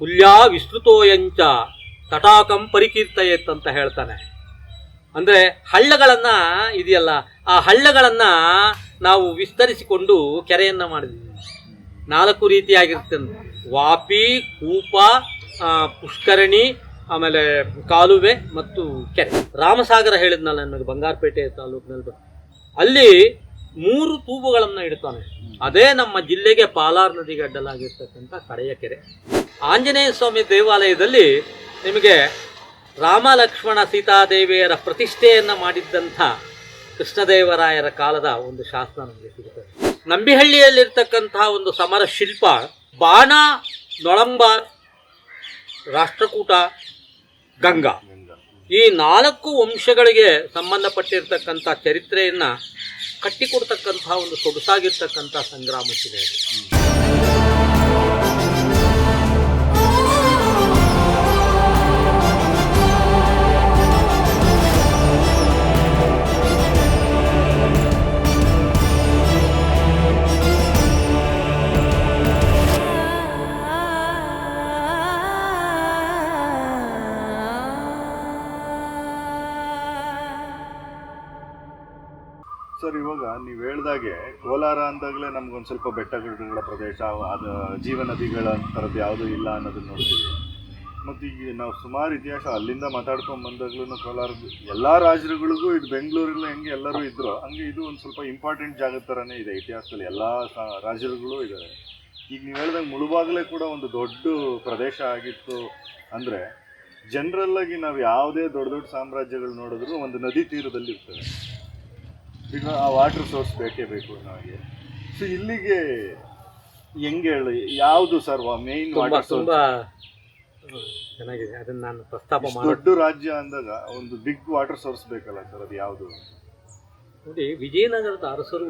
ಹುಲ್ಯಾ ವಿಸ್ತೃತೋಯಂಚ ತಟಾಕಂ ಪರಿಕೀರ್ತಯೇತ್ ಅಂತ ಹೇಳ್ತಾನೆ. ಅಂದರೆ ಹಳ್ಳಗಳನ್ನು ಇದೆಯಲ್ಲ, ಆ ಹಳ್ಳಗಳನ್ನು ನಾವು ವಿಸ್ತರಿಸಿಕೊಂಡು ಕೆರೆಯನ್ನು ಮಾಡಿದ್ವಿ ನಾಲ್ಕು ರೀತಿಯಾಗಿರ್ತದೆ ವಾಪಿ, ಕೂಪ ಪುಷ್ಕರಣಿ, ಆಮೇಲೆ ಕಾಲುವೆ ಮತ್ತು ಕೆರೆ. ರಾಮಸಾಗರ ಹೇಳಿದ್ನಲ್ಲ ನನಗೆ ಬಂಗಾರಪೇಟೆ ತಾಲೂಕಿನಲ್ಲಿ ಅಲ್ಲಿ ಮೂರು ತೂಬುಗಳನ್ನು ಇಡ್ತಾನೆ. ಅದೇ ನಮ್ಮ ಜಿಲ್ಲೆಗೆ ಪಾಲಾರ್ ನದಿಗೆ ಅಡ್ಡಲಾಗಿರ್ತಕ್ಕಂಥ ಕಡೆಯ ಕೆರೆ. ಆಂಜನೇಯ ಸ್ವಾಮಿ ದೇವಾಲಯದಲ್ಲಿ ನಿಮಗೆ ರಾಮ ಲಕ್ಷ್ಮಣ ಸೀತಾದೇವಿಯರ ಪ್ರತಿಷ್ಠೆಯನ್ನು ಮಾಡಿದ್ದಂಥ ಕೃಷ್ಣದೇವರಾಯರ ಕಾಲದ ಒಂದು ಶಾಸನ ನಮಗೆ ಸಿಗುತ್ತದೆ ನಂಬಿಹಳ್ಳಿಯಲ್ಲಿರ್ತಕ್ಕಂತಹ ಒಂದು ಸಮರ ಶಿಲ್ಪ ಬಾಣ, ನೊಳಂಬ, ರಾಷ್ಟ್ರಕೂಟ, ಗಂಗಾ. ಈ ನಾಲ್ಕು ವಂಶಗಳಿಗೆ ಸಂಬಂಧಪಟ್ಟಿರ್ತಕ್ಕಂಥ ಚರಿತ್ರೆಯನ್ನ ಕಟ್ಟಿಕೊಡ್ತಕ್ಕಂತಹ ಒಂದು ಸೊಗಸಾಗಿರ್ತಕ್ಕಂಥ ಸಂಗ್ರಾಮ ಶಿಲೆ ಅದು. ಸರ್, ಇವಾಗ ನೀವು ಹೇಳ್ದಾಗೆ ಕೋಲಾರ ಅಂದಾಗಲೇ ನಮ್ಗೊಂದು ಸ್ವಲ್ಪ ಬೆಟ್ಟಗಳ ಪ್ರದೇಶ, ಅದು ಜೀವ ನದಿಗಳ ಥರದ್ದು ಯಾವುದೂ ಇಲ್ಲ ಅನ್ನೋದನ್ನ ನೋಡ್ತೀವಿ. ಮತ್ತು ಈಗ ನಾವು ಸುಮಾರು ಇತಿಹಾಸ ಅಲ್ಲಿಂದ ಮಾತಾಡ್ಕೊಂಡು ಬಂದಾಗ್ಲೂ ಕೋಲಾರ ಎಲ್ಲ ರಾಜರುಗಳಿಗೂ ಇದು ಬೆಂಗಳೂರಲ್ಲಿ ಹೆಂಗೆ ಎಲ್ಲರೂ ಇದ್ದರು ಹಂಗೆ ಇದು ಒಂದು ಸ್ವಲ್ಪ ಇಂಪಾರ್ಟೆಂಟ್ ಜಾಗದ ಥರನೇ ಇದೆ ಇತಿಹಾಸದಲ್ಲಿ, ಎಲ್ಲ ರಾಜರುಗಳು ಇದ್ದಾರೆ ಈಗ ನೀವು ಹೇಳ್ದಂಗೆ ಮುಳುಬಾಗಲೇ ಕೂಡ ಒಂದು ದೊಡ್ಡ ಪ್ರದೇಶ ಆಗಿತ್ತು ಅಂದರೆ ಜನರಲ್ಲಾಗಿ ನಾವು ಯಾವುದೇ ದೊಡ್ಡ ದೊಡ್ಡ ಸಾಮ್ರಾಜ್ಯಗಳು ನೋಡಿದ್ರು ಒಂದು ನದಿ ತೀರದಲ್ಲಿ ಇರ್ತವೆ ಈಗ ಆ ವಾಟರ್ ಸೋರ್ಸ್ ಬೇಕೇ ಬೇಕು ನಮಗೆ. ಸೊ ಇಲ್ಲಿಗೆ ಹೆಂಗೆ ಹೇಳಿ ಯಾವುದು ಸರ್ ಮೇನ್ ವಾಟರ್ ಸೋರ್ಸ್ ತುಂಬಾ ಚೆನ್ನಾಗಿದೆ. ಅದನ್ನು ನಾನು ಪ್ರಸ್ತಾಪ ಮಾಡಿ. ದೊಡ್ಡ ರಾಜ್ಯ ಅಂದಾಗ ಒಂದು ಬಿಗ್ ವಾಟರ್ ಸೋರ್ಸ್ ಬೇಕಲ್ಲ ಸರ್ ಅದು ಯಾವುದು? ನೋಡಿ ವಿಜಯನಗರದ ಅರಸರು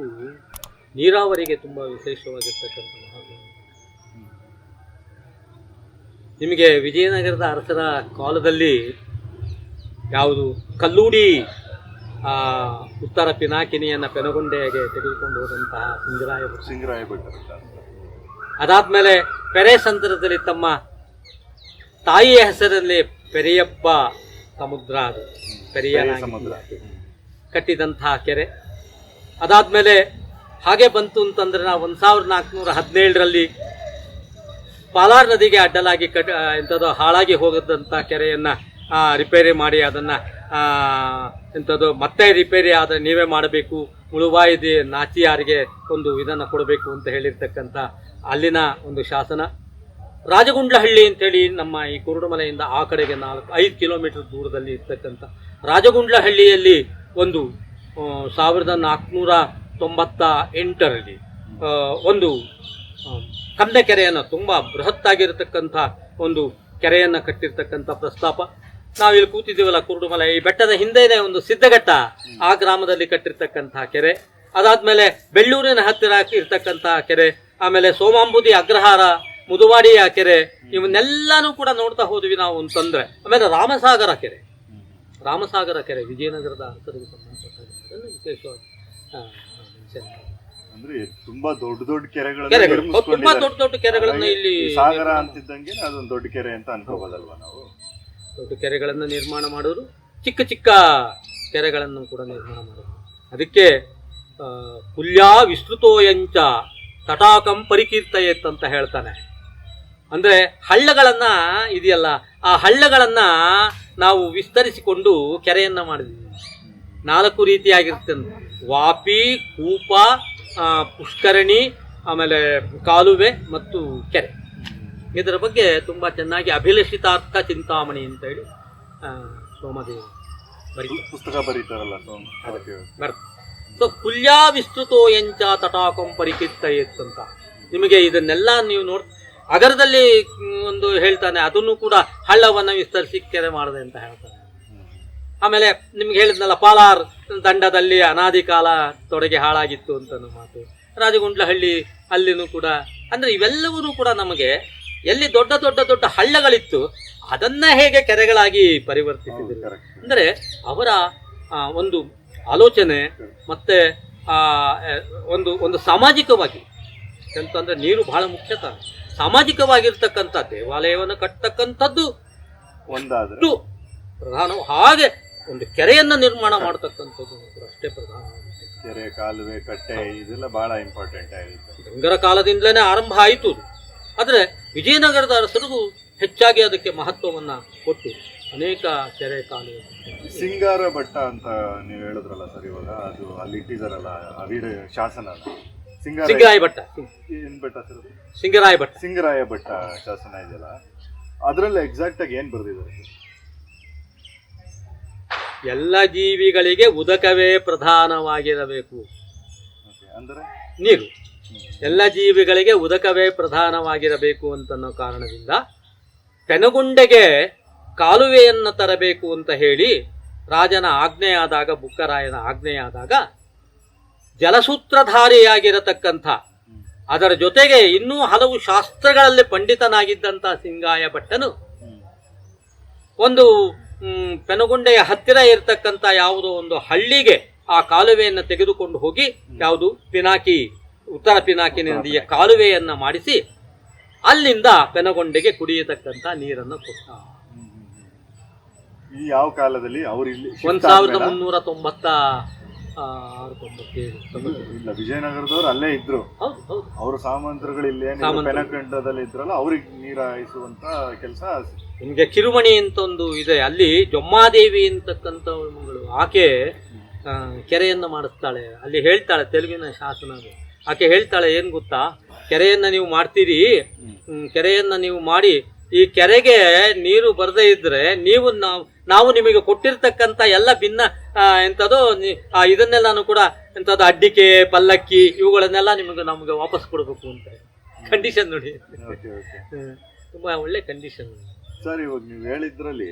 ನೀರಾವರಿಗೆ ತುಂಬ ವಿಶೇಷವಾಗಿರ್ತಕ್ಕಂಥ ನಿಮಗೆ ವಿಜಯನಗರದ ಅರಸರ ಕಾಲದಲ್ಲಿ ಯಾವುದು? ಕಲ್ಲೂಡಿ ಉತ್ತರ ಪಿನಾಕಿನಿಯನ್ನ ಪೆನಗುಂಡೆಗೆ ತೆಗೆದುಕೊಂಡು ಹೋದಂತಹ ಸಿಂಗರಾಯ. ಸಿಂಗರಾಯ ಬೆಟ್ಟ ಅದಾದ್ಮೇಲೆ ಪೆರೆ ಸಂದರ್ಭದಲ್ಲಿ ತಮ್ಮ ತಾಯಿಯ ಹೆಸರಲ್ಲಿ ಪೆರಿಯಪ್ಪ ಸಮುದ್ರ ಅದು ಪೆರಿಯ ಸಮುದ್ರ. ಕಟ್ಟಿದಂತಹ ಕೆರೆ ಅದಾದ್ಮೇಲೆ ಹಾಗೆ ಬಂತು ಅಂತಂದ್ರೆ ನಾವು ಒಂದು ಸಾವಿರದ ನಾಲ್ಕುನೂರ ಹದಿನೇಳರಲ್ಲಿ ಪಾಲಾರ್ ನದಿಗೆ ಅಡ್ಡಲಾಗಿ ಕಟ್ ಎಂಥದೋ ಎಂಥದ್ದು ಹಾಳಾಗಿ ಹೋಗದಂಥ ಕೆರೆಯನ್ನು ರಿಪೇರಿ ಮಾಡಿ ಅದನ್ನು ಎಂಥದ್ದು ಮತ್ತೆ ರಿಪೇರಿ ಆದರೆ ನೀವೇ ಮಾಡಬೇಕು. ಉಳುವಾಯಿದೆ ನಾಚಿಯಾರಿಗೆ ಒಂದು ಇದನ್ನು ಕೊಡಬೇಕು ಅಂತ ಹೇಳಿರ್ತಕ್ಕಂಥ ಅಲ್ಲಿನ ಒಂದು ಶಾಸನ. ರಾಜಗುಂಡ್ಲಹಳ್ಳಿ ಅಂತೇಳಿ ನಮ್ಮ ಈ ಕುರುಡುಮಲೆಯಿಂದ ಆ ಕಡೆಗೆ ನಾಲ್ಕು ಐದು ಕಿಲೋಮೀಟರ್ ದೂರದಲ್ಲಿ ಇರ್ತಕ್ಕಂಥ ರಾಜಗುಂಡ್ಲಹಳ್ಳಿಯಲ್ಲಿ ಒಂದು ಸಾವಿರದ ನಾಲ್ಕುನೂರ ತೊಂಬತ್ತ ಎಂಟರಲ್ಲಿ ಒಂದು ಆ, ಕಂದೆ ಕೆರೆಯನ್ನು ತುಂಬ ಬೃಹತ್ತಾಗಿರತಕ್ಕಂಥ ಒಂದು ಕೆರೆಯನ್ನು ಕಟ್ಟಿರ್ತಕ್ಕಂಥ ಪ್ರಸ್ತಾಪ. ನಾವಿಲ್ಲಿ ಕೂತಿದ್ದೀವಲ್ಲ ಕುರುಡುಮಲೆ. ಈ ಬೆಟ್ಟದ ಹಿಂದೆನೆ ಒಂದು ಸಿದ್ಧಘಟ್ಟ ಆ ಗ್ರಾಮದಲ್ಲಿ ಕಟ್ಟಿರ್ತಕ್ಕಂತಹ ಕೆರೆ. ಅದಾದ್ಮೇಲೆ ಬೆಳ್ಳೂರಿನ ಹತ್ತಿರ ಇರ್ತಕ್ಕಂತಹ ಕೆರೆ. ಆಮೇಲೆ ಸೋಮಾಂಬುದಿ ಅಗ್ರಹಾರ ಮುದುವಾಡಿಯ ಕೆರೆ. ಇವನ್ನೆಲ್ಲಾನು ಕೂಡ ನೋಡ್ತಾ ಹೋದ್ವಿ ನಾವು ಅಂತಂದ್ರೆ ಆಮೇಲೆ ರಾಮಸಾಗರ ಕೆರೆ. ರಾಮಸಾಗರ ಕೆರೆ ವಿಜಯನಗರದ ಹತ್ತಿರಕ್ಕೆ ಸಂಬಂಧಪಟ್ಟ ವಿಶೇಷವಾಗಿ ಅಂದ್ರೆ ತುಂಬಾ ದೊಡ್ಡ ದೊಡ್ಡ ಕೆರೆಗಳನ್ನ ಕೆರೆಗಳು ತುಂಬಾ ದೊಡ್ಡ ದೊಡ್ಡ ಕೆರೆಗಳನ್ನ ಇಲ್ಲಿ ಸಾಗರ ಅಂತಿದ್ದಂಗೆ ಅದೊಂದು ದೊಡ್ಡ ಕೆರೆ ಅಂತ ಅನ್ಕೋಬೋದಲ್ವಾ ನಾವು? ದೊಡ್ಡ ಕೆರೆಗಳನ್ನು ನಿರ್ಮಾಣ ಮಾಡೋರು ಚಿಕ್ಕ ಚಿಕ್ಕ ಕೆರೆಗಳನ್ನು ಕೂಡ ನಿರ್ಮಾಣ ಮಾಡೋರು ಅದಕ್ಕೆ ಹುಲ್ಯಾ ವಿಸ್ತೃತೋಯಂಚ ತಟಾಕಂ ಪರಿಕೀರ್ತಯತ್ ಅಂತ ಹೇಳ್ತಾನೆ. ಅಂದರೆ ಹಳ್ಳಗಳನ್ನು ಇದೆಯಲ್ಲ, ಆ ಹಳ್ಳಗಳನ್ನು ನಾವು ವಿಸ್ತರಿಸಿಕೊಂಡು ಕೆರೆಯನ್ನು ಮಾಡಿದ್ವಿ. ನಾಲ್ಕು ರೀತಿಯಾಗಿರ್ತದೆ ವಾಪಿ, ಕೂಪ ಪುಷ್ಕರಣಿ, ಆಮೇಲೆ ಕಾಲುವೆ ಮತ್ತು ಕೆರೆ. ಇದರ ಬಗ್ಗೆ ತುಂಬ ಚೆನ್ನಾಗಿ ಅಭಿಲಷಿತಾರ್ಥ ಚಿಂತಾಮಣಿ ಅಂತ ಹೇಳಿ ಸೋಮದೇವ ಬರೀ ಪುಸ್ತಕ ಬರೀತಾರಲ್ಲ ಸೋಮ ಸೊ ಕುಲ್ಯಾ ವಿಸ್ತೃತೋಯಂಚ ತಟಾಕಂ ಪರಿಕೀರ್ತಯೇತ್ ಅಂತ ನಿಮಗೆ ಇದನ್ನೆಲ್ಲ ನೀವು ನೋಡ್ ಅಗರದಲ್ಲಿ ಒಂದು ಹೇಳ್ತಾನೆ ಅದನ್ನು ಕೂಡ ಹಳ್ಳವನ್ನು ವಿಸ್ತರಿಸಿ ಕೆರೆ ಮಾಡಿದೆ ಅಂತ ಹೇಳ್ತಾನೆ. ಆಮೇಲೆ ನಿಮ್ಗೆ ಹೇಳಿದ್ನಲ್ಲ ಪಾಲಾರ್ ದಂಡದಲ್ಲಿ ಅನಾದಿ ಕಾಲ ತೊಡಗಿ ಹಾಳಾಗಿತ್ತು ಅಂತ ಮಾತು. ರಾಜಗುಂಡ್ಲಹಳ್ಳಿ ಅಲ್ಲಿನೂ ಕೂಡ ಅಂದ್ರೆ ಇವೆಲ್ಲವೂ ಕೂಡ ನಮಗೆ ಎಲ್ಲಿ ದೊಡ್ಡ ದೊಡ್ಡ ದೊಡ್ಡ ಹಳ್ಳಗಳಿತ್ತು ಅದನ್ನ ಹೇಗೆ ಕೆರೆಗಳಾಗಿ ಪರಿವರ್ತಿಸಿದ್ದಾರೆ ಅಂದರೆ ಅವರ ಒಂದು ಆಲೋಚನೆ ಮತ್ತೆ ಒಂದು ಒಂದು ಸಾಮಾಜಿಕವಾಗಿ ಎಂತಂದ್ರೆ ನೀರು ಬಹಳ ಮುಖ್ಯತ ಸಾಮಾಜಿಕವಾಗಿರ್ತಕ್ಕಂಥ ದೇವಾಲಯವನ್ನು ಕಟ್ಟತಕ್ಕಂಥದ್ದು ಒಂದಾದ್ರೆ. ಇದು ಪ್ರಧಾನ ಹಾಗೆ ಒಂದು ಕೆರೆಯನ್ನು ನಿರ್ಮಾಣ ಮಾಡತಕ್ಕಂಥದ್ದು ಅಷ್ಟೇ ಪ್ರಧಾನ. ಕೆರೆ ಕಾಲುವೆ ಕಟ್ಟೆ ಇದೆಲ್ಲ ಬಹಳ ಇಂಪಾರ್ಟೆಂಟ್ ಆಗಿತ್ತು ಗಂಗರ ಕಾಲದಿಂದಲೇ ಆರಂಭ ಆಯಿತು ಆದರೆ ವಿಜಯನಗರದ ಅರಸರಿಗೂ ಹೆಚ್ಚಾಗಿ ಅದಕ್ಕೆ ಮಹತ್ವವನ್ನು ಕೊಟ್ಟು ಅನೇಕ ಕೆರೆ ಕಾಲು ಸಿಂಗಾರ ಭಟ್ಟ ಅಂತ ನೀವು ಹೇಳಿದ್ರಲ್ಲ ಸರ್ ಇವಾಗ ಅದು ಅಲ್ಲಿ ಇಟ್ಟಿದಾರಲ್ಲ ವೀರ ಶಾಸನ ಸಿಂಗಾರ ಸಿಂಗರಾಯ ಭಟ್ಟ ಏನ್ ಬೆಟ್ಟ ಸರ್? ಸಿಂಗರಾಯ ಭಟ್ಟ ಸಿಂಗರಾಯ ಭಟ್ಟ ಶಾಸನ ಇದೆಯಲ್ಲ ಅದರಲ್ಲಿ ಎಕ್ಸಾಕ್ಟ್ ಆಗಿ ಏನ್ ಬರ್ದಿದ್ದಾರೆ? ಎಲ್ಲ ಜೀವಿಗಳಿಗೆ ಉದಕವೇ ಪ್ರಧಾನವಾಗಿರಬೇಕು. ಅಂದ್ರೆ? ನೀರು. ಎಲ್ಲ ಜೀವಿಗಳಿಗೆ ಉದಕವೇ ಪ್ರಧಾನವಾಗಿರಬೇಕು ಅಂತನ್ನೋ ಕಾರಣದಿಂದ ಪೆನಗುಂಡೆಗೆ ಕಾಲುವೆಯನ್ನು ತರಬೇಕು ಅಂತ ಹೇಳಿ ರಾಜನ ಆಜ್ಞೆಯಾದಾಗ ಬುಕ್ಕರಾಯನ ಆಜ್ಞೆಯಾದಾಗ ಜಲಸೂತ್ರಧಾರಿಯಾಗಿರತಕ್ಕಂಥ ಅದರ ಜೊತೆಗೆ ಇನ್ನೂ ಹಲವು ಶಾಸ್ತ್ರಗಳಲ್ಲಿ ಪಂಡಿತನಾಗಿದ್ದಂಥ ಸಿಂಗಾಯ ಭಟ್ಟನು ಒಂದು ಪೆನಗುಂಡೆಯ ಹತ್ತಿರ ಇರತಕ್ಕಂಥ ಯಾವುದೋ ಒಂದು ಹಳ್ಳಿಗೆ ಆ ಕಾಲುವೆಯನ್ನು ತೆಗೆದುಕೊಂಡು ಹೋಗಿ ಯಾವುದು? ಪಿನಾಕಿ ಉತ್ತರ ಪಿನಾಕಿ ನದಿಯ ಕಾಲುವೆಯನ್ನ ಮಾಡಿಸಿ ಅಲ್ಲಿಂದ ಪೆನಗೊಂಡೆಗೆ ಕುಡಿಯತಕ್ಕಂತ ನೀರನ್ನು ಕೊಟ್ಟ. ಈ ಯಾವ ಕಾಲದಲ್ಲಿ ಅವರು ಇಲ್ಲಿ ಒಂದ್ ಸಾವಿರದ? ಮುನ್ನೂರ ತೊಂಬತ್ತ. ಇಲ್ಲ ವಿಜಯನಗರದವ್ರು ಅಲ್ಲೇ ಇದ್ರು. ಅವರು ಸಾಮಂತರುಗಳು ಇಲ್ಲೇ. ಪೆನಕಂಡದಲ್ಲಿ ಇದ್ರಲ್ಲ ಅವ್ರಿಗೆ ನೀರ ಹಾಯಿಸುವಂತ ಕೆಲಸ ನಿಮಗೆ ಕಿರುಮಣಿ ಅಂತ ಒಂದು ಇದೆ. ಅಲ್ಲಿ ಜೊಮ್ಮಾದೇವಿ ಅಂತಕ್ಕಂಥ ಆಕೆ ಕೆರೆಯನ್ನು ಮಾಡಿಸ್ತಾಳೆ. ಅಲ್ಲಿ ಹೇಳ್ತಾಳೆ ತೆಲುಗಿನ ಶಾಸನ ಆಕೆ ಹೇಳ್ತಾಳೆ ಏನ್ ಗೊತ್ತಾ? ಕೆರೆಯನ್ನ ನೀವು ಮಾಡ್ತೀರಿ. ಕೆರೆಯನ್ನ ನೀವು ಮಾಡಿ. ಈ ಕೆರೆಗೆ ನೀರು ಬರದೇ ಇದ್ರೆ ನೀವು ನಾವು ನಾವು ನಿಮಗೆ ಕೊಟ್ಟಿರ್ತಕ್ಕಂಥ ಎಲ್ಲ ಭಿನ್ನ ಎಂಥದ್ದು ಇದನ್ನೆಲ್ಲಾನು ಕೂಡ ಎಂಥದ್ದು ಅಡ್ಡಿಕೆ ಪಲ್ಲಕ್ಕಿ ಇವುಗಳನ್ನೆಲ್ಲ ನಿಮಗೆ ನಮಗೆ ವಾಪಸ್ ಕೊಡಬೇಕು ಅಂತ ಕಂಡೀಷನ್ ನೋಡಿ. ತುಂಬಾ ಒಳ್ಳೆ ಕಂಡೀಷನ್ ಸರ್ ಇವಾಗ ನೀವು ಹೇಳಿದ್ರಲ್ಲಿ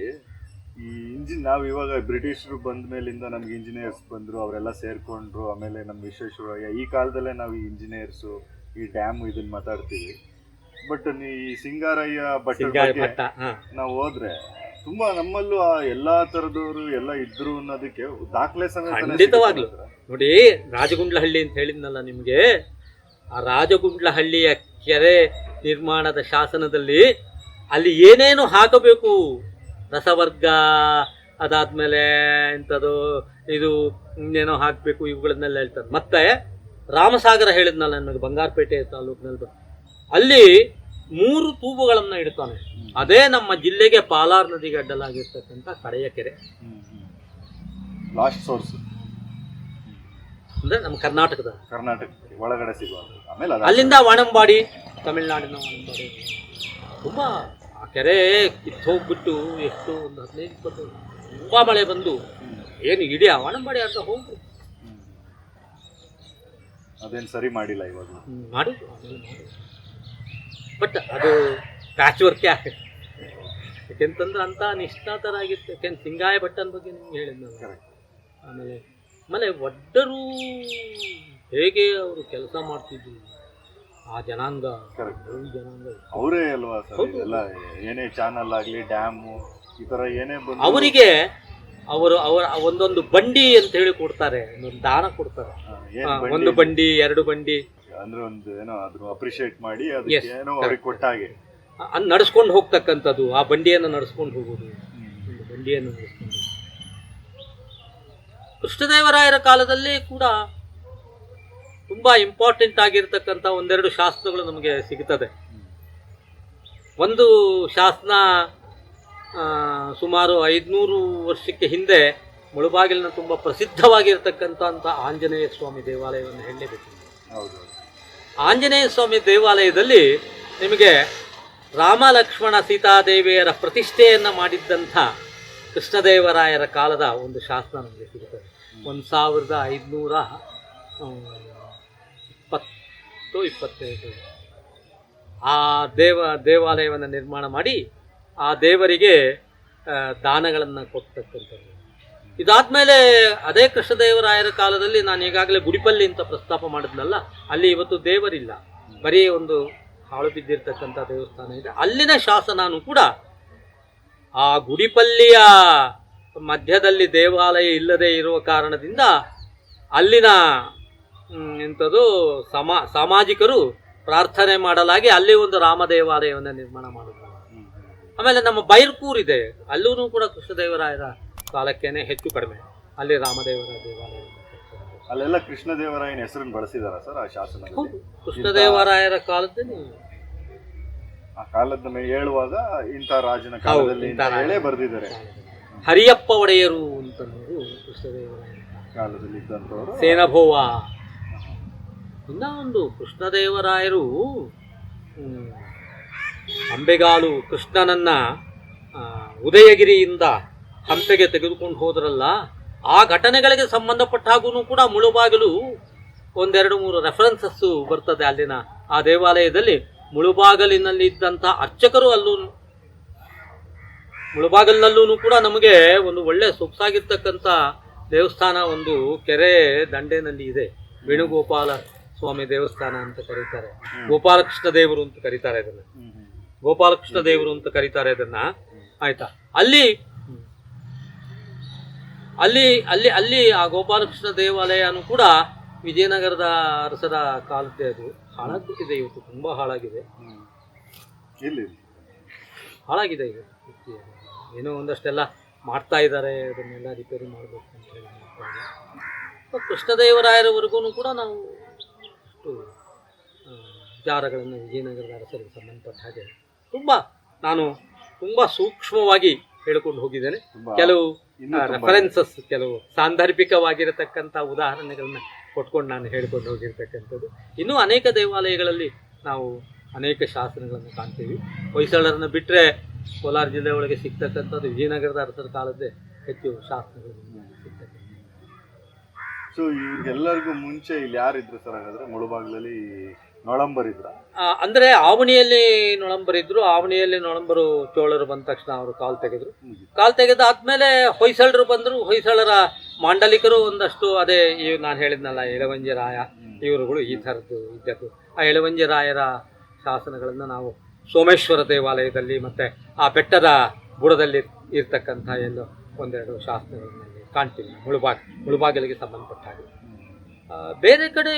ಈ ಇಂಜಿನ್ ನಾವು ಇವಾಗ ಬ್ರಿಟಿಷರು ಬಂದ ಮೇಲಿಂದ ನಮ್ಗೆ ಇಂಜಿನಿಯರ್ಸ್ ಬಂದರು ಅವರೆಲ್ಲ ಸೇರ್ಕೊಂಡ್ರು ಆಮೇಲೆ ನಮ್ಮ ವಿಶ್ವೇಶ್ವರಯ್ಯ ಈ ಕಾಲದಲ್ಲೇ ನಾವು ಈ ಇಂಜಿನಿಯರ್ಸು ಈ ಡ್ಯಾಮ್ ಇದನ್ನ ಮಾತಾಡ್ತೀವಿ. ಬಟ್ ನೀ ಈ ಸಿಂಗಾರಯ್ಯ ಬಗ್ಗೆ ನಾವು ಹೋದ್ರೆ ತುಂಬಾ ನಮ್ಮಲ್ಲೂ ಆ ಎಲ್ಲಾ ತರದವರು ಎಲ್ಲ ಇದ್ರು ಅನ್ನೋದಕ್ಕೆ ದಾಖಲೆ ಖಂಡಿತವಾಗ್ಲೂ. ನೋಡಿ ರಾಜಗುಂಡ್ಲಹಳ್ಳಿ ಅಂತ ಹೇಳಿದ್ನಲ್ಲ ನಿಮಗೆ ಆ ರಾಜಗುಂಡ್ಲಹಳ್ಳಿಯ ಕೆರೆ ನಿರ್ಮಾಣದ ಶಾಸನದಲ್ಲಿ ಅಲ್ಲಿ ಏನೇನು ಹಾಕಬೇಕು ರಸವರ್ಗ ಅದಾದ್ಮೇಲೆ ಇಂಥದ್ದು ಇದು ಇನ್ನೇನೋ ಹಾಕಬೇಕು ಇವುಗಳನ್ನೆಲ್ಲ ಹೇಳ್ತಾರೆ. ಮತ್ತೆ ರಾಮಸಾಗರ ಹೇಳಿದ್ನಲ್ಲ ನನಗೆ ಬಂಗಾರಪೇಟೆ ತಾಲೂಕಿನಲ್ಲಿ ಅಲ್ಲಿ ಮೂರು ತೂಬುಗಳನ್ನ ಇಡ್ತಾನೆ. ಅದೇ ನಮ್ಮ ಜಿಲ್ಲೆಗೆ ಪಾಲಾರ್ ನದಿಗೆ ಅಡ್ಡಲಾಗಿರ್ತಕ್ಕಂಥ ಕಡೆಯ ಕೆರೆ. ಲಾಸ್ಟ್ ಸೋರ್ಸ್ ಅಂದ್ರೆ ನಮ್ಮ ಕರ್ನಾಟಕದ. ಕರ್ನಾಟಕ ಒಳಗಡೆ ಸಿಗುವ ಅಲ್ಲಿಂದ ವಾಣಂಬಾಡಿ ತಮಿಳ್ನಾಡಿನ ವಾಣಂಬಾಡಿ. ತುಂಬ ಆ ಕೆರೆ ಕಿತ್ತು ಹೋಗ್ಬಿಟ್ಟು ಎಷ್ಟು ಒಂದು ಹದಿನೈದು ಇಪ್ಪತ್ತು ತುಂಬ ಮಳೆ ಬಂದು ಏನು ಇಡೀ ಮಾಡಿ ಅಂತ ಹೋಗ್ಬಿಟ್ಟು ಅದೇನು ಸರಿ ಮಾಡಿಲ್ಲ ಇವಾಗ? ಮಾಡಿ ಬಟ್ ಅದು ಪ್ಯಾಚ್ ವರ್ಕೇ ಆಗುತ್ತೆ ಯಾಕೆಂತಂದ್ರೆ ಅಂತ ನಿಷ್ಣಾತರಾಗಿತ್ತು. ಯಾಕೆಂದ್ರೆ ಸಿಂಗಾಯ ಭಟ್ಟನ ಬಗ್ಗೆ ನಿಮ್ಗೆ ಹೇಳಿದ್ನಲ್ಲ ಕರೆಕ್ಟ್ ಆಮೇಲೆ ಮನೆ ಒಡ್ಡರು ಹೇಗೆ ಅವರು ಕೆಲಸ ಮಾಡ್ತಿದ್ರು? ಆ ಜನಾಂಗ ಕರೆಕ್ಟ್ ಈ ಜನಾಂಗ ಅವರೇ ಅಲ್ವಾ ಸರ್ ಹೌದು. ಏನೇ ಚಾನಲ್ ಆಗಲಿ ಡ್ಯಾಮು ಈ ಥರ ಏನೇ ಬಂದು ಅವರಿಗೆ ಅವರು ಅವರ ಒಂದೊಂದು ಬಂಡಿ ಅಂತ ಹೇಳಿ ಕೊಡ್ತಾರೆ ಒಂದೊಂದು ದಾನ ಕೊಡ್ತಾರೆ. ಏನ್ ಒಂದು ಬಂಡಿ ಎರಡು ಬಂಡಿ. ಅಂದ್ರೆ ಒಂದು ಏನೋ ಅದ್ರ ಅಪ್ರಿಶಿಯೇಟ್ ಮಾಡಿ ಅದಕ್ಕೆ ಏನೋ. ಅವ್ರಿಗೆ ಕೊಟ್ಟಾಗೆ. ಅದ್ ನಡ್ಸ್ಕೊಂಡು ಹೋಗ್ತಕ್ಕಂಥದ್ದು ಆ ಬಂಡಿಯನ್ನು ನಡ್ಸ್ಕೊಂಡು ಹೋಗೋದು ಒಂದು ಬಂಡಿಯನ್ನು ನಡೆಸ್ಕೊಂಡು ಕೃಷ್ಣದೇವರಾಯರ ಕಾಲದಲ್ಲಿ ಕೂಡ ತುಂಬಾ ಇಂಪಾರ್ಟೆಂಟ್ ಆಗಿರ್ತಕ್ಕಂಥ ಒಂದೆರಡು ಶಾಸ್ತ್ರಗಳು ನಮಗೆ ಸಿಗ್ತದೆ. ಒಂದು ಶಾಸನ ಸುಮಾರು ಐದುನೂರು ವರ್ಷಕ್ಕೆ ಹಿಂದೆ ಮುಳುಬಾಗಿಲಿನ ತುಂಬ ಪ್ರಸಿದ್ಧವಾಗಿರ್ತಕ್ಕಂಥ ಆಂಜನೇಯ ಸ್ವಾಮಿ ದೇವಾಲಯವನ್ನು ಹೇಳಲೇಬೇಕು ಹೌದು. ಆಂಜನೇಯ ಸ್ವಾಮಿ ದೇವಾಲಯದಲ್ಲಿ ನಿಮಗೆ ರಾಮ ಲಕ್ಷ್ಮಣ ಸೀತಾದೇವಿಯರ ಪ್ರತಿಷ್ಠೆಯನ್ನು ಮಾಡಿದ್ದಂಥ ಕೃಷ್ಣದೇವರಾಯರ ಕಾಲದ ಒಂದು ಶಾಸನ ನಮಗೆ ಸಿಗುತ್ತದೆ ಒಂದು ಸಾವಿರದ ಐದುನೂರ ಇಪ್ಪತ್ತು ಇಪ್ಪತ್ತೈದು. ಆ ದೇವ, ದೇವಾಲಯವನ್ನು ನಿರ್ಮಾಣ ಮಾಡಿ ಆ ದೇವರಿಗೆ ದಾನಗಳನ್ನು ಕೊಡ್ತಕ್ಕಂಥದ್ದು. ಇದಾದಮೇಲೆ ಅದೇ ಕೃಷ್ಣದೇವರಾಯರ ಕಾಲದಲ್ಲಿ ನಾನು ಈಗಾಗಲೇ ಗುಡಿಪಲ್ಲಿ ಅಂತ ಪ್ರಸ್ತಾಪ ಮಾಡಿದ್ನಲ್ಲ, ಅಲ್ಲಿ ಇವತ್ತು ದೇವರಿಲ್ಲ. ಬರೀ ಒಂದು ಹಾಳು ಬಿದ್ದಿರ್ತಕ್ಕಂಥ ದೇವಸ್ಥಾನ ಇದೆ. ಅಲ್ಲಿನ ಶಾಸನನು ಕೂಡ ಆ ಗುಡಿಪಲ್ಲಿಯ ಮಧ್ಯದಲ್ಲಿ ದೇವಾಲಯ ಇಲ್ಲದೆ ಇರುವ ಕಾರಣದಿಂದ ಅಲ್ಲಿನ ಮ್, ಸಮ ಸಮಾ ಸಾಮಾಜಿಕರು ಪ್ರಾರ್ಥನೆ ಮಾಡಲಾಗಿ ಅಲ್ಲಿ ಒಂದು ರಾಮದೇವಾಲಯವನ್ನು ನಿರ್ಮಾಣ ಮಾಡಿದ್ರು. ಆಮೇಲೆ ನಮ್ಮ ಬೈರ್ಕೂರ್ ಇದೆ. ಅಲ್ಲೂ ಕೂಡ ಕೃಷ್ಣದೇವರಾಯರ ಕಾಲಕ್ಕೇನೆ ಹೆಚ್ಚು ಕಡಿಮೆ. ಅಲ್ಲಿ ರಾಮದೇವರ ದೇವಾಲಯ ಅಲ್ಲೆಲ್ಲ ಕೃಷ್ಣದೇವರಾಯನ ಹೆಸರನ್ನು ಬಳಸಿದಾರ ಸರ್ ಆ ಶಾಸನ ಕೃಷ್ಣದೇವರಾಯರ ಕಾಲದಲ್ಲಿ. ಆ ಕಾಲದ ಮೇಲೆ ಹೇಳುವಾಗ ಇಂಥ ರಾಜನ ಕಾಲದಲ್ಲಿ ಅಂತ. ಹೇಳೇ ಬರೆದಿದ್ದಾರೆ. ಹರಿಯಪ್ಪ ಒಡೆಯರು ಅಂತಂದ್ರು ಕೃಷ್ಣದೇವರಾಯ ಕಾಲದಲ್ಲಿ ಇದ್ದಂಥವ್ರು. ಸೇನಭೋವ ಇನ್ನ ಒಂದು ಕೃಷ್ಣದೇವರಾಯರು ಅಂಬೆಗಾಲು ಕೃಷ್ಣನನ್ನ ಉದಯಗಿರಿಯಿಂದ ಹಂಪೆಗೆ ತೆಗೆದುಕೊಂಡು ಹೋದ್ರಲ್ಲ, ಆ ಘಟನೆಗಳಿಗೆ ಸಂಬಂಧಪಟ್ಟ ಹಾಗೂ ಕೂಡ ಮುಳುಬಾಗಿಲು ಒಂದೆರಡು ಮೂರು ರೆಫರೆನ್ಸಸ್ಸು ಬರ್ತದೆ ಅಲ್ಲಿನ, ಆ ದೇವಾಲಯದಲ್ಲಿ. ಮುಳುಬಾಗಲಿನಲ್ಲಿ ಇದ್ದಂಥ ಅರ್ಚಕರು ಅಲ್ಲೂ ಮುಳುಬಾಗಲಿನಲ್ಲೂ ಕೂಡ ನಮಗೆ ಒಂದು ಒಳ್ಳೆ ಸೊಗಸಾಗಿರ್ತಕ್ಕಂಥ ದೇವಸ್ಥಾನ, ಒಂದು ಕೆರೆ ದಂಡೆನಲ್ಲಿ ಇದೆ. ವೇಣುಗೋಪಾಲ ಸ್ವಾಮಿ ದೇವಸ್ಥಾನ ಅಂತ ಕರೀತಾರೆ. ಗೋಪಾಲಕೃಷ್ಣ ದೇವರು ಅಂತ ಕರೀತಾರೆ ಇದನ್ನ. ಗೋಪಾಲಕೃಷ್ಣ ದೇವರು ಅಂತ ಕರೀತಾರೆ ಇದನ್ನ. ಆಯ್ತಾ? ಅಲ್ಲಿ ಅಲ್ಲಿ ಅಲ್ಲಿ ಅಲ್ಲಿ ಆ ಗೋಪಾಲಕೃಷ್ಣ ದೇವಾಲಯನು ಕೂಡ ವಿಜಯನಗರದ ಅರಸರ ಕಾಲದ್ದೇ ಅದು. ಹಾಳಾಗ್ಬಿಟ್ಟಿದೆ ಇವತ್ತು ತುಂಬಾ ಹಾಳಾಗಿದೆ. ಹಾಳಾಗಿದೆ ಈಗ. ಏನೋ ಒಂದಷ್ಟೆಲ್ಲ ಮಾಡ್ತಾ ಇದ್ದಾರೆ ಅದನ್ನೆಲ್ಲ ರಿಪೇರಿ ಮಾಡಬೇಕು ಅಂತ ಹೇಳಿ ಕೃಷ್ಣದೇವರಾಯರವರೆಗೂ ಕೂಡ ನಾವು ಆ, ವಿಚಾರಗಳನ್ನು ವಿಜಯನಗರದ ಅರಸರಿಗೆ ಸಂಬಂಧಪಟ್ಟ ಹಾಗೆ ತುಂಬ ನಾನು ತುಂಬ ಸೂಕ್ಷ್ಮವಾಗಿ ಹೇಳಿಕೊಂಡು ಹೋಗಿದ್ದೇನೆ. ಕೆಲವು ರೆಫರೆನ್ಸಸ್ ಕೆಲವು ಸಾಂದರ್ಭಿಕವಾಗಿರತಕ್ಕಂಥ ಉದಾಹರಣೆಗಳನ್ನ ಕೊಟ್ಕೊಂಡು ನಾನು ಹೇಳಿಕೊಂಡು ಹೋಗಿರ್ತಕ್ಕಂಥದ್ದು. ಇನ್ನೂ ಅನೇಕ ದೇವಾಲಯಗಳಲ್ಲಿ ನಾವು ಅನೇಕ ಶಾಸನಗಳನ್ನು ಕಾಣ್ತೀವಿ. ಹೊಯ್ಸಳರನ್ನು ಬಿಟ್ಟರೆ ಕೋಲಾರ ಜಿಲ್ಲೆ ಒಳಗೆ ಸಿಗ್ತಕ್ಕಂಥದ್ದು ವಿಜಯನಗರದ ಅರಸರ ಕಾಲದ್ದೇ ಹೆಚ್ಚು ಶಾಸನಗಳು ಸಿಗ್ತಕ್ಕಂಥದ್ದು. ಸೊ ಎಲ್ಲರಿಗೂ ಮುಂಚೆ ಇಲ್ಲಿ ಯಾರಿದ್ರು ಸರ್ ಹಾಗಾದ್ರೆ? ಮುಳುಬಾಗ್ಲಲ್ಲಿ ನೊಳಂಬರ್ ಇದ್ರ? ಆ, ಅಂದ್ರೆ ಆವಣಿಯಲ್ಲಿ ನೊಳಂಬರಿದ್ರು ಆವಣಿಯಲ್ಲಿ ನೊಳಂಬರು ಚೋಳರು ಬಂದ ತಕ್ಷಣ ಅವರು ಕಾಲ್ ತೆಗೆದ್ರು. ಕಾಲ್ ತೆಗೆದಾದ್ಮೇಲೆ ಹೊಯ್ಸಳರು ಬಂದರು ಹೊಯ್ಸಳರ ಮಾಂಡಲಿಕರು ಒಂದಷ್ಟು ಅದೇ ಈ ನಾನು ಹೇಳಿದ್ನಲ್ಲ ಎಳವಂಜಿ ರಾಯ ಇವರುಗಳು ಈ ಥರದ್ದು ಇದ್ದದ್ದು. ಆ ಎಳವಂಜಿ ರಾಯರ ಶಾಸನಗಳನ್ನು ನಾವು ಸೋಮೇಶ್ವರ ದೇವಾಲಯದಲ್ಲಿ ಮತ್ತೆ ಆ ಬೆಟ್ಟದ ಬುಡದಲ್ಲಿ ಇರ್ತಕ್ಕಂಥ ಎಲ್ಲೋ ಒಂದೆರಡು ಶಾಸನಗಳಲ್ಲಿ ಕಾಣ್ತೀವಿ ಮುಳುಬಾಗ್ ಮುಳುಬಾಗಿಲಿಗೆ ಸಂಬಂಧಪಟ್ಟ ಹಾಗೆ ಬೇರೆ ಕಡೆ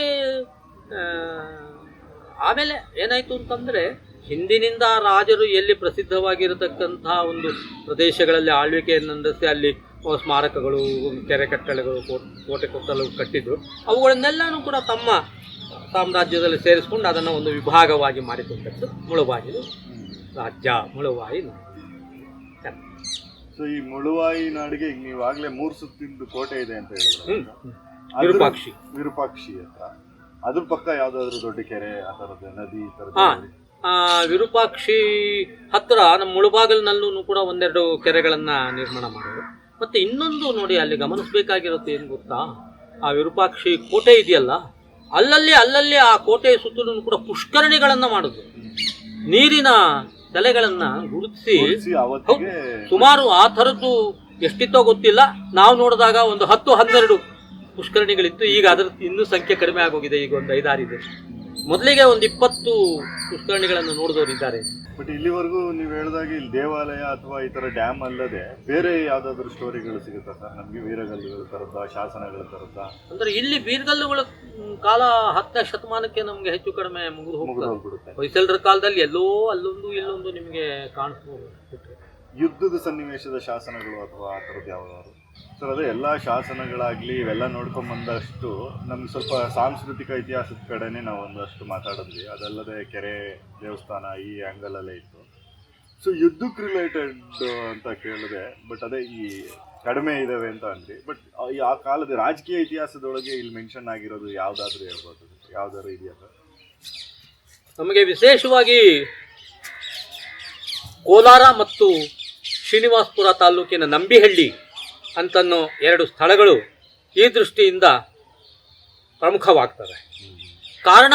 ಆಮೇಲೆ ಏನಾಯಿತು ಅಂತಂದರೆ, ಹಿಂದಿನಿಂದ ರಾಜರು ಎಲ್ಲಿ ಪ್ರಸಿದ್ಧವಾಗಿರತಕ್ಕಂಥ ಒಂದು ಪ್ರದೇಶಗಳಲ್ಲಿ ಆಳ್ವಿಕೆಯನ್ನು ನಡೆಸಿ ಅಲ್ಲಿ ಸ್ಮಾರಕಗಳು, ಕೆರೆ ಕಟ್ಟಳೆಗಳು ಕೋಟ್- ಕೊತ್ತಲು ಕಟ್ಟಿದ್ರು ಅವುಗಳನ್ನೆಲ್ಲನೂ ಕೂಡ ತಮ್ಮ ಸಾಮ್ರಾಜ್ಯದಲ್ಲಿ ಸೇರಿಸ್ಕೊಂಡು ಅದನ್ನು ಒಂದು ವಿಭಾಗವಾಗಿ ಮಾಡಿಕೊಂಡದ್ದು ಮುಳುಬಾಗಿಲು ರಾಜ್ಯ ಮುಳುಬಾಯಿ. ಸೊ ಈ ಮುಳುವಾಯಿ ನಾಡಿಗೆ ಈಗ ನೀವಾಗ್ಲೇ ಮೂರ್ ಸುತ್ತಿಂದು ಕೋಟೆ ಇದೆ ಅಂತ ಹೇಳಿದ್ರು. ವಿರೂಪಾಕ್ಷಿ. ವಿರೂಪಾಕ್ಷಿ ಅಂತ ಅದ್ರ ಪಕ್ಕ ಯಾವ್ದಾದ್ರು ದೊಡ್ಡ ಕೆರೆ ಆ ಥರದ ನದಿ ಈ ವಿರೂಪಾಕ್ಷಿ ಹತ್ರ ನಮ್ಮ ಮುಳುಬಾಗಿಲಿನಲ್ಲೂ ಕೂಡ ಒಂದೆರಡು ಕೆರೆಗಳನ್ನ ನಿರ್ಮಾಣ ಮಾಡಿದ್ರು. ಮತ್ತೆ ಇನ್ನೊಂದು ನೋಡಿ ಅಲ್ಲಿ ಗಮನಿಸಬೇಕಾಗಿರುತ್ತೆ ಏನು ಗೊತ್ತಾ? ಆ ವಿರೂಪಾಕ್ಷಿ ಕೋಟೆ ಇದೆಯಲ್ಲ ಅಲ್ಲಲ್ಲಿ ಅಲ್ಲಲ್ಲಿ ಆ ಕೋಟೆಯ ಸುತ್ತಲೂ ಕೂಡ ಪುಷ್ಕರಣಿಗಳನ್ನು ಮಾಡಿದ್ರು. ನೀರಿನ ತಲೆಗಳನ್ನ ಗುರುತಿಸಿ ಸುಮಾರು ಆ ಥರದ್ದು ಎಷ್ಟಿತ್ತೋ ಗೊತ್ತಿಲ್ಲ. ನಾವು ನೋಡಿದಾಗ ಒಂದು ಹತ್ತು ಹನ್ನೆರಡು ಪುಷ್ಕರಣಿಗಳಿತ್ತು. ಈಗ ಅದರ ಇನ್ನೂ ಸಂಖ್ಯೆ ಕಡಿಮೆ ಆಗೋಗಿದೆ. ಈಗ ಒಂದು ಐದಾರಿದೆ ಮೊದಲಿಗೆ ಒಂದು ಇಪ್ಪತ್ತು ಪುಷ್ಕರಣಿಗಳನ್ನು ನೋಡಿದವರು ಇದ್ದಾರೆ. ಬಟ್ ಇಲ್ಲಿವರೆಗೂ ನೀವು ಹೇಳಿದಾಗ ಇಲ್ಲಿ ದೇವಾಲಯ ಅಥವಾ ಈ ತರ ಡ್ಯಾಮ್ ಅಲ್ಲದೆ ಬೇರೆ ಯಾವ್ದಾದ್ರು ಸ್ಟೋರಿಗಳು ಸಿಗುತ್ತಾ ಸರ್? ನಮ್ಗೆ ವೀರಗಲ್ಲುಗಳ ತರದ ಶಾಸನಗಳ ತರದ ಅಂದ್ರೆ ಇಲ್ಲಿ ವೀರಗಲ್ಲುಗಳ ಕಾಲ ಹತ್ತನೇ ಶತಮಾನಕ್ಕೆ ನಮಗೆ ಹೆಚ್ಚು ಕಡಿಮೆ ಮುಗಿದು ಹೋಗ್ಬಿಡುತ್ತೆ. ಹೊಯ್ಸಳರ ಕಾಲದಲ್ಲಿ ಎಲ್ಲೋ ಅಲ್ಲೊಂದು ಇಲ್ಲೊಂದು ನಿಮಗೆ ಕಾಣಿಸ್ಬೋದು. ಯುದ್ಧದ ಸನ್ನಿವೇಶದ ಶಾಸನಗಳು ಅಥವಾ ಆ ಥರದ್ದು ಯಾವ್ದಾದ್ರು? ಸರ್, ಅದೇ ಎಲ್ಲ ಶಾಸನಗಳಾಗಲಿ ಇವೆಲ್ಲ ನೋಡ್ಕೊಂಡ್ ಬಂದಷ್ಟು ನಮ್ಗೆ ಸ್ವಲ್ಪ ಸಾಂಸ್ಕೃತಿಕ ಇತಿಹಾಸದ ಕಡೆನೇ ನಾವು ಒಂದಷ್ಟು ಮಾತಾಡಿದ್ವಿ. ಅದಲ್ಲದೆ ಕೆರೆ ದೇವಸ್ಥಾನ ಈ ಆ್ಯಂಗಲಲ್ಲೇ ಇತ್ತು. ಸೊ ಯುದ್ಧಕ್ಕೆ ರಿಲೇಟೆಡ್ ಅಂತ ಕೇಳಿದೆ ಬಟ್ ಅದೇ ಈ ಕಡಿಮೆ ಇದಾವೆ ಅಂತ ಅಂದ್ರಿ. ಬಟ್ ಆ ಕಾಲದ ರಾಜಕೀಯ ಇತಿಹಾಸದೊಳಗೆ ಇಲ್ಲಿ ಮೆನ್ಷನ್ ಆಗಿರೋದು ಯಾವ್ದಾದ್ರು ಹೇಳ್ಬೋದು, ಯಾವ್ದಾದ್ರು ಇದೆಯಾ ನಮಗೆ ವಿಶೇಷವಾಗಿ ಕೋಲಾರ ಮತ್ತು ಶ್ರೀನಿವಾಸಪುರ ತಾಲೂಕಿನ ನಂಬಿಹಳ್ಳಿ ಅಂತನ್ನೋ ಎರಡು ಸ್ಥಳಗಳು ಈ ದೃಷ್ಟಿಯಿಂದ ಪ್ರಮುಖವಾಗ್ತವೆ ಕಾರಣ,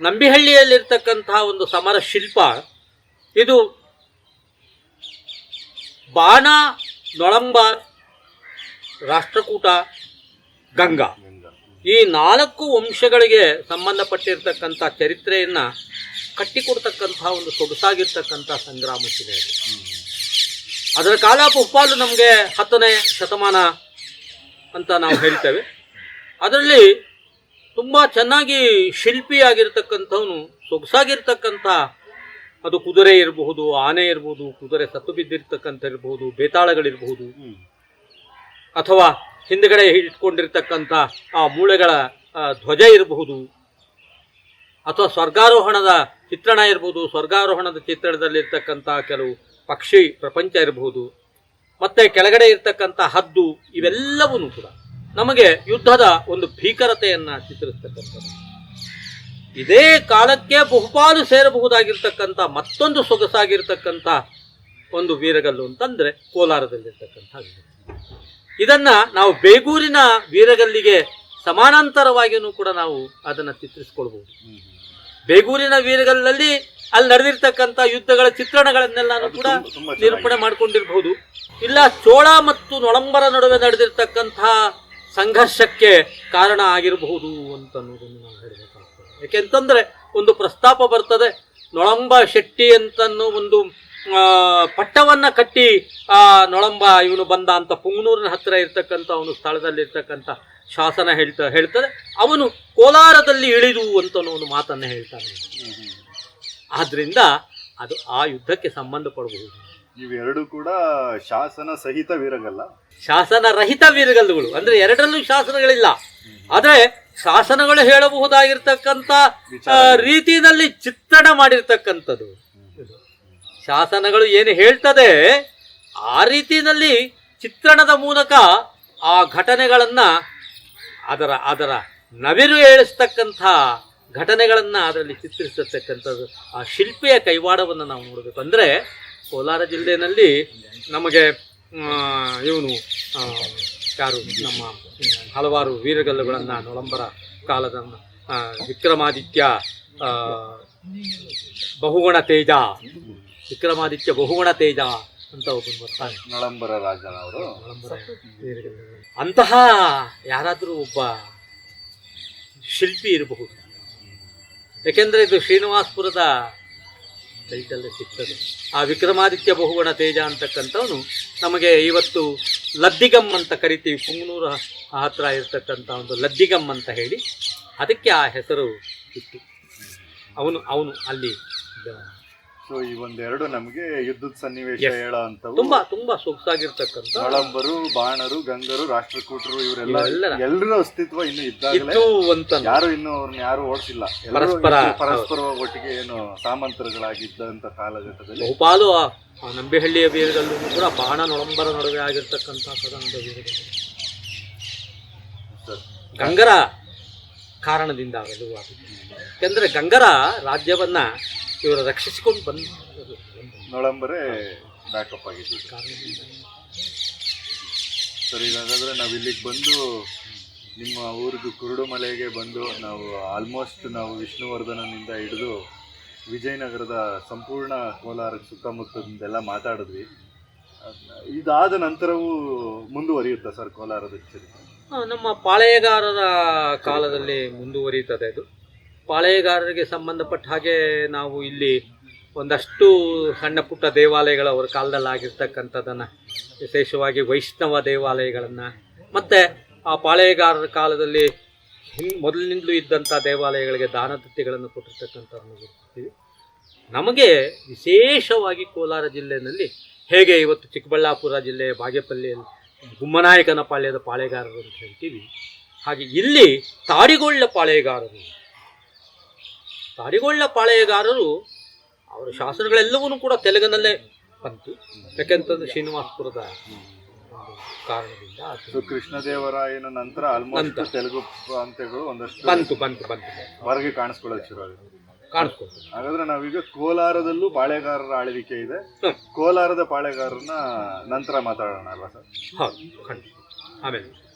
ನಂಬಿಹಳ್ಳಿಯಲ್ಲಿರ್ತಕ್ಕಂತಹ ಒಂದು ಸಮರ ಶಿಲ್ಪ ಇದು ಬಾಣ, ನೊಳಂಬ, ರಾಷ್ಟ್ರಕೂಟ, ಗಂಗಾ ಈ ನಾಲ್ಕು ವಂಶಗಳಿಗೆ ಸಂಬಂಧಪಟ್ಟಿರ್ತಕ್ಕಂಥ ಚರಿತ್ರೆಯನ್ನು ಕಟ್ಟಿಕೊಡ್ತಕ್ಕಂಥ ಒಂದು ಸೊಗಸಾಗಿರ್ತಕ್ಕಂಥ ಸಂಗ್ರಾಮ ಶಿಲೆ. ಅದರ ಕಾಲ ಪುಪ್ಪಾಲು ನಮಗೆ ಹತ್ತನೇ ಶತಮಾನ ಅಂತ ನಾವು ಹೇಳ್ತೇವೆ. ಅದರಲ್ಲಿ ತುಂಬ ಚೆನ್ನಾಗಿ ಶಿಲ್ಪಿಯಾಗಿರ್ತಕ್ಕಂಥವನು, ಸೊಗಸಾಗಿರ್ತಕ್ಕಂಥ, ಅದು ಕುದುರೆ ಇರಬಹುದು, ಆನೆ ಇರಬಹುದು, ಕುದುರೆ ಸತ್ತು ಬಿದ್ದಿರ್ತಕ್ಕಂಥ ಇರಬಹುದು ಬೇತಾಳಗಳಿರಬಹುದು, ಅಥವಾ ಹಿಂದ್ಗಡೆ ಇಟ್ಕೊಂಡಿರ್ತಕ್ಕಂಥ ಆ ಮೂಳೆಗಳ ಧ್ವಜ ಇರಬಹುದು, ಅಥವಾ ಸ್ವರ್ಗಾರೋಹಣದ ಚಿತ್ರಣ ಇರಬಹುದು ಸ್ವರ್ಗಾರೋಹಣದ ಚಿತ್ರಣದಲ್ಲಿರ್ತಕ್ಕಂಥ ಕೆಲವು ಪಕ್ಷಿ ಪ್ರಪಂಚ ಇರಬಹುದು, ಮತ್ತೆ ಕೆಳಗಡೆ ಇರತಕ್ಕಂಥ ಹದ್ದು ಇವೆಲ್ಲವೂ ಕೂಡ ನಮಗೆ ಯುದ್ಧದ ಒಂದು ಭೀಕರತೆಯನ್ನು ಚಿತ್ರಿಸ್ತಕ್ಕಂಥದ್ದು. ಇದೇ ಕಾಲಕ್ಕೆ ಬಹುಪಾಲು ಸೇರಬಹುದಾಗಿರ್ತಕ್ಕಂಥ ಮತ್ತೊಂದು ಸೊಗಸಾಗಿರ್ತಕ್ಕಂಥ ಒಂದು ವೀರಗಲ್ಲು ಅಂತಂದ್ರೆ ಕೋಲಾರದಲ್ಲಿರ್ತಕ್ಕಂಥ ಇದನ್ನು ನಾವು ಬೇಗೂರಿನ ವೀರಗಲ್ಲಿಗೆ ಸಮಾನಾಂತರವಾಗಿಯೂ ಕೂಡ ನಾವು ಅದನ್ನು ಚಿತ್ರಿಸ್ಕೊಳ್ಬಹುದು. ಬೇಗೂರಿನ ವೀರಗಲ್ಲಲ್ಲಿ ಅಲ್ಲಿ ನಡೆದಿರ್ತಕ್ಕಂಥ ಯುದ್ಧಗಳ ಚಿತ್ರಣಗಳನ್ನೆಲ್ಲಾನು ಕೂಡ ನಿರೂಪಣೆ ಮಾಡಿಕೊಂಡಿರಬಹುದು. ಇಲ್ಲ ಚೋಳ ಮತ್ತು ನೊಳಂಬರ ನಡುವೆ ನಡೆದಿರ್ತಕ್ಕಂತಹ ಸಂಘರ್ಷಕ್ಕೆ ಕಾರಣ ಆಗಿರಬಹುದು ಅಂತ ಅನ್ನೋದನ್ನು ನಾವು ಹೇಳಬೇಕಾಗ್ತದೆ. ಯಾಕೆಂತಂದ್ರೆ ಒಂದು ಪ್ರಸ್ತಾಪ ಬರ್ತದೆ ನೊಳಂಬ ಶೆಟ್ಟಿ ಅಂತ ಒಂದು ಪಟ್ಟವನ್ನು ಕಟ್ಟಿ ಆ ನೊಳಂಬ ಇವನು ಬಂದ ಅಂತ ಪುಂಗನೂರಿನ ಹತ್ತಿರ ಇರ್ತಕ್ಕಂಥ ಅವನು ಸ್ಥಳದಲ್ಲಿ ಇರ್ತಕ್ಕಂಥ ಶಾಸನ ಹೇಳ್ತಾ ಹೇಳ್ತದೆ. ಅವನು ಕೋಲಾರದಲ್ಲಿ ಇಳಿದು ಅಂತ ಒಂದು ಮಾತನ್ನು ಹೇಳ್ತಾನೆ. ಆದ್ರಿಂದ ಅದು ಆ ಯುದ್ಧಕ್ಕೆ ಸಂಬಂಧಪಡಬಹುದು ಇವೆರಡು ಕೂಡ ಶಾಸನ ಸಹಿತ ವೀರಗಲ್ಲ. ಶಾಸನ ರಹಿತ ವೀರಗಲ್ಲುಗಳು. ಅಂದ್ರೆ ಎರಡರಲ್ಲೂ ಶಾಸನಗಳಿಲ್ಲ. ಆದ್ರೆ ಶಾಸನಗಳು ಹೇಳಬಹುದಾಗಿರ್ತಕ್ಕಂಥ ರೀತಿಯಲ್ಲಿ ಚಿತ್ರಣ ಮಾಡಿರ್ತಕ್ಕಂಥದ್ದು. ಶಾಸನಗಳು ಏನು ಹೇಳ್ತದೆ ಆ ರೀತಿಯಲ್ಲಿ ಚಿತ್ರಣದ ಮೂಲಕ ಆ ಘಟನೆಗಳನ್ನು ಅದರ ಅದರ ನವಿರು ಏಳಿಸ್ತಕ್ಕಂಥ ಘಟನೆಗಳನ್ನ ಅದರಲ್ಲಿ ಚಿತ್ರಿಸಿರ್ತಕ್ಕಂಥದ್ದು ಆ ಶಿಲ್ಪಿಯ ಕೈವಾಡವನ್ನು ನಾವು ನೋಡಬೇಕು. ಅಂದರೆ ಕೋಲಾರ ಜಿಲ್ಲೆಯಲ್ಲಿ ನಮಗೆ ಇವನು ಯಾರು? ನಮ್ಮ ಹಲವಾರು ವೀರಗಲ್ಲುಗಳನ್ನು ನೊಳಂಬರ ಕಾಲದ ವಿಕ್ರಮಾದಿತ್ಯ ಬಹುಗುಣ ತೇಜ ವಿಕ್ರಮಾದಿತ್ಯ ಬಹುಗುಣ ತೇಜ ಅಂತ ಒಬ್ಬನು ಬರ್ತಾನೆ. ನಳಂಬರ ರಾಜನವರು. ಅಂತಹ ಯಾರಾದರೂ ಒಬ್ಬ ಶಿಲ್ಪಿ ಇರಬಹುದು. ಯಾಕೆಂದ್ರೆ ಇದು ಶ್ರೀನಿವಾಸ್ಪುರದ ಟೈಟಲ್ ಸಿಗ್ತದೆ. ಆ ವಿಕ್ರಮಾದಿತ್ಯ ಬಹುಗುಣ ತೇಜ ಅಂತಕ್ಕಂಥವನು ನಮಗೆ ಇವತ್ತು ಲದ್ದಿಗಮ್ ಅಂತ ಕರಿತೀವಿ. ಪುಂಗನೂರ ಹತ್ರ ಇರತಕ್ಕಂಥ ಒಂದು ಲದ್ದಿಗಮ್ ಅಂತ ಹೇಳಿ ಅದಕ್ಕೆ ಆ ಹೆಸರು ಇತ್ತು ಅವನು ಅವನು ಅಲ್ಲಿ ಸೊ ಈ ಒಂದೆರಡು ನಮ್ಗೆ ಯುದ್ಧದ ಸನ್ನಿವೇಶ Yes. ಹೇಳೋ ಅಂತವು. ತುಂಬಾ ತುಂಬಾ ಸೊಗಸಾಗಿರ್ತಕ್ಕಂಥ ನಳಂಬರು ಬಾಣರು ಗಂಗರು ರಾಷ್ಟ್ರಕೂಟರು ಇವರೆಲ್ಲ ಇವರೆಲ್ಲರ- ಎಲ್ಲರ ಅಸ್ತಿತ್ವ ಇನ್ನು ಇದ್ದಾಗಲೇ ಇತ್ತು ಅಂತ ಯಾರು ಇನ್ನು ಅವ್ರನ್ನ ಯಾರು ಓಡಿಸಿಲ್ಲ. ಎಲ್ಲರೂ ಪರಸ್ಪರ, ಇಷ್ಟು ಪರಸ್ಪರವಾಗಿ ಒಟ್ಟಿಗೆ ಏನು ಸಾಮಂತರುಗಳಾಗಿದ್ದಂತ ಕಾಲಘಟ್ಟದಲ್ಲಿ. ಬಹುಪಾಲು ಆ ಆ ನಂಬಿಹಳ್ಳಿಯ ವೀರದಲ್ಲೂ ಕೂಡ ಬಾಣ ನೊಳಂಬರ ನಡುವೆ ಆಗಿರ್ತಕ್ಕಂಥ ಸದನದ ಸರ್, ಗಂಗರ ಕಾರಣದಿಂದ ಅವೆಲ್ಲವೂ ಆಗಿದೆ ಯಾಕೆಂದ್ರೆ ಗಂಗರ ರಾಜ್ಯವನ್ನ ಇವರು ರಕ್ಷಿಸಿಕೊಂಡು ಬಂದ ನಳಂಬರೇ ಬ್ಯಾಕಪ್ ಆಗಿದ್ದು. ಸರಿ ಹಾಗಾದರೆ ನಾವು ಇಲ್ಲಿಗೆ ಬಂದು ನಿಮ್ಮ ಊರಿಗೆ ಕುರುಡು ಮಲೆಗೆ ಬಂದು ನಾವು ಆಲ್ಮೋಸ್ಟ್ ನಾವು ವಿಷ್ಣುವರ್ಧನನಿಂದ ಹಿಡಿದು ವಿಜಯನಗರದ ಸಂಪೂರ್ಣ ಕೋಲಾರ ಸುತ್ತಮುತ್ತದಿಂದೆಲ್ಲ ಮಾತಾಡಿದ್ವಿ. ಇದಾದ ನಂತರವೂ ಮುಂದುವರಿಯುತ್ತಾ ಸರ್ ಕೋಲಾರದ ಚರಿತ್ರೆ ನಮ್ಮ ಪಾಳೆಯಗಾರರ ಕಾಲದಲ್ಲಿ ಮುಂದುವರಿಯುತ್ತದೆ ಅದು. ಪಾಳೆಯಗಾರರಿಗೆ ಸಂಬಂಧಪಟ್ಟ ಹಾಗೆ ನಾವು ಇಲ್ಲಿ ಒಂದಷ್ಟು ಸಣ್ಣ ಪುಟ್ಟ ದೇವಾಲಯಗಳು ಅವರ ಕಾಲದಲ್ಲಿ ಆಗಿರ್ತಕ್ಕಂಥದ್ದನ್ನು, ವಿಶೇಷವಾಗಿ ವೈಷ್ಣವ ದೇವಾಲಯಗಳನ್ನು. ಮತ್ತು ಆ ಪಾಳೆಯಗಾರರ ಕಾಲದಲ್ಲಿ ಮೊದಲಿನಿಂದಲೂ ಇದ್ದಂಥ ದೇವಾಲಯಗಳಿಗೆ ದಾನದತ್ತಿಗಳನ್ನು ಕೊಟ್ಟಿರ್ತಕ್ಕಂಥವನ್ನು ಗುರುತಿಸ್ತೀವಿ. ನಮಗೆ ವಿಶೇಷವಾಗಿ ಕೋಲಾರ ಜಿಲ್ಲೆಯಲ್ಲಿ, ಹೇಗೆ ಇವತ್ತು ಚಿಕ್ಕಬಳ್ಳಾಪುರ ಜಿಲ್ಲೆಯ ಬಾಗೇಪಲ್ಲಿಯಲ್ಲಿ ಗುಮ್ಮನಾಯಕನ ಪಾಳ್ಯದ ಪಾಳೆಗಾರರು ಅಂತ ಹೇಳ್ತೀವಿ. ಹಾಗೆ ಇಲ್ಲಿ ತಾಡಿಗೊಳ್ಳ ಪಾಳೆಗಾರರು ತಾಡಿಗೊಳ್ಳ ಪಾಳೆಯಗಾರರು ಅವರ ಶಾಸನಗಳೆಲ್ಲವೂ ಕೂಡ ತೆಲುಗಿನಲ್ಲೇ ಬಂತು. ಯಾಕೆಂತಂದ್ರೆ ಶ್ರೀನಿವಾಸಪುರದ ಕಾರಣದಿಂದ ಕೃಷ್ಣದೇವರಾಯನ ನಂತರ ಆಲ್ಮೋಸ್ಟ್ ತೆಲುಗು ಪ್ರಾಂತ್ಯಗಳು ಒಂದಷ್ಟು ಬಂತು ಬಂತು ಬಂತು. ಹೊರಗೆ ಕಾಣಿಸ್ಕೊಳ್ಳೋಕೆ ಶುರು ಆಗಿದೆ ಕಾಣಿಸ್ಕೊಳ್ತದೆ ಹಾಗಾದ್ರೆ ನಾವೀಗ ಕೋಲಾರದಲ್ಲೂ ಪಾಳೆಗಾರರ ಆಳ್ವಿಕೆ ಇದೆ. ಕೋಲಾರದ ಪಾಳೆಗಾರರನ್ನ ನಂತರ ಮಾತಾಡೋಣ ಅಲ್ವಾ ಸರ್? ಹೌದು ಖಂಡಿತ. ಆಮೇಲೆ.